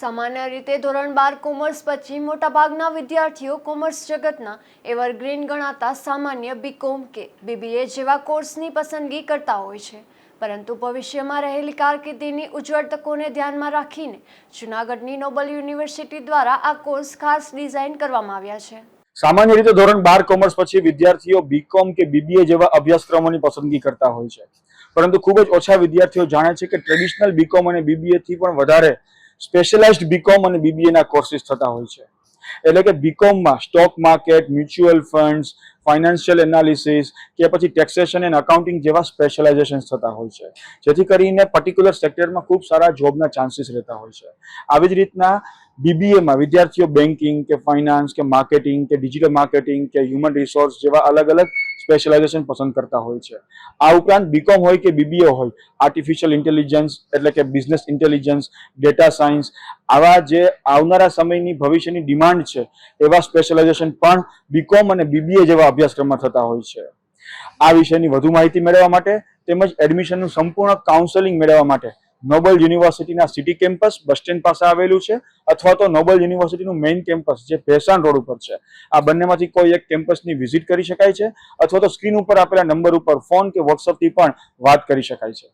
સામાન્ય રીતે ધોરણ બાર કોમર્સ પછી મોટાભાગના વિદ્યાર્થીઓ કોમર્સ જગતના એવરગ્રીન ગણાતા સામાન્ય બીકોમ કે બીબીએ જેવા કોર્સની પસંદગી કરતા હોય છે. પરંતુ ભવિષ્યમાં રહેલી કારકિર્દીની ઉજ્જવળ તકોને ધ્યાનમાં રાખીને જૂનાગઢની નોબલ યુનિવર્સિટી દ્વારા આ કોર્સ ખાસ ડિઝાઇન કરવામાં આવ્યા છે. સામાન્ય રીતે ધોરણ બાર કોમર્સ પછી વિદ્યાર્થીઓ બીકોમ કે બીબીએ જેવા અભ્યાસક્રમોની પસંદગી કરતા હોય છે. પરંતુ ખૂબ જ ઓછા વિદ્યાર્થીઓ જાણે છે કે ટ્રેડિશનલ બીકોમ અને બીબીએ થી પણ વધારે સ્પેશિયલાઇઝ્ડ બીકોમ અને બીબીએના કોર્સિસ થતા હોય છે. એટલે કે બીકોમમાં stock market mutual funds financial analysis કે પછી ટેક્સેશન એન્ડ અકાઉન્ટિંગ જેવા સ્પેશિયલાઇઝેશન થતા હોય છે. જેથી કરીને પર્ટિક્યુલર સેક્ટરમાં ખૂબ સારા જોબના ચાન્સીસ રહેતા હોય છે. આવી જ રીતના બીબીએમાં વિદ્યાર્થીઓ બેન્કિંગ કે ફાઇનાન્સ કે માર્કેટિંગ કે ડિજિટલ માર્કેટિંગ કે હ્યુમન રિસોર્સ જેવા અલગ અલગ સ્પેશિયલાઇઝેશન પસંદ કરતા હોય છે. આ ઉપરાંત બીકોમ હોય કે બીબીએ હોય આર્ટિફિશિયલ ઇન્ટેલિજન્સ એટલે કે બિઝનેસ ઇન્ટેલિજન્સ ડેટા સાયન્સ આવા જે આવનારા સમયની ભવિષ્યની ડિમાન્ડ છે, એવા સ્પેશિયલાઇઝેશન પણ બીકોમ અને બીબીએ જેવા અભ્યાસક્રમમાં થતા હોય છે. આ વિષયની વધુ માહિતી મેળવવા માટે તેમજ એડમિશનનું સંપૂર્ણ કાઉન્સેલિંગ મેળવવા માટે નોબલ યુનિવર્સિટીના સિટી કેમ્પસ બસ સ્ટેન્ડ પાસે આવેલું છે, અથવા તો નોબલ યુનિવર્સિટીનું મેઇન કેમ્પસ જે ભેસાણ રોડ ઉપર છે. આ બંનેમાંથી કોઈ એક કેમ્પસની વિઝિટ કરી શકાય છે, અથવા તો સ્ક્રીન ઉપર આપેલા નંબર ઉપર ફોન કે વોટ્સઅપથી પણ વાત કરી શકાય છે.